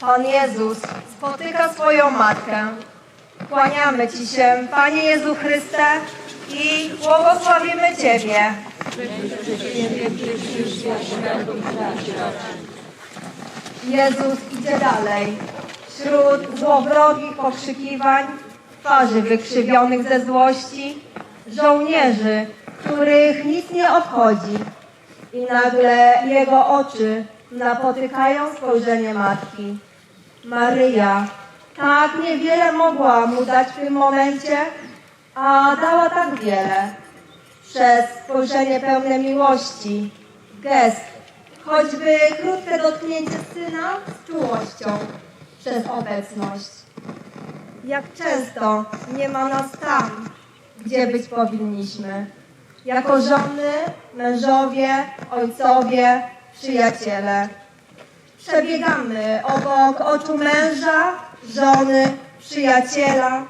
Pan Jezus spotyka swoją matkę. Kłaniamy Ci się, Panie Jezu Chryste, i błogosławimy Ciebie. Jezus idzie dalej. Wśród złowrogich pokrzykiwań, twarzy wykrzywionych ze złości, żołnierzy, których nic nie obchodzi. I nagle jego oczy napotykają spojrzenie matki. Maryja tak niewiele mogła mu dać w tym momencie, a dała tak wiele. Przez spojrzenie pełne miłości, gest, choćby krótkie dotknięcie syna z czułością, przez obecność. Jak często nie ma nas tam, gdzie być powinniśmy. Jako żony, mężowie, ojcowie, przyjaciele. Przebiegamy obok oczu męża, żony, przyjaciela,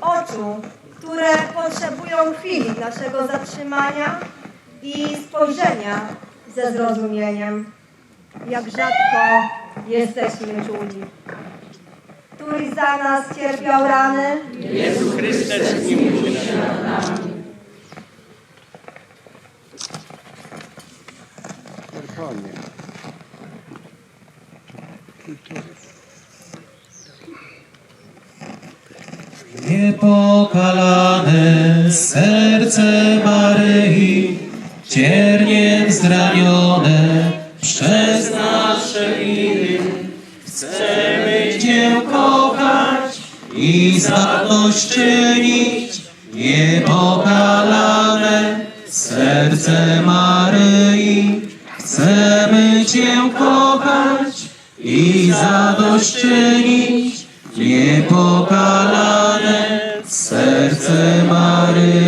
oczu, które potrzebują chwili naszego zatrzymania i spojrzenia ze zrozumieniem. Jak rzadko jesteśmy czuli. Któryś za nas cierpiał rany, Jezu Chryste, zmiłuj się nad Spokojnie. Niepokalane serce Maryi, cierniem zranione przez nasze winy. Chcemy Cię kochać i zadośćczynić. Niepokalane serce Maryi, chcemy Cię kochać i zadośćczynić. Niepokalane serce niepokalane.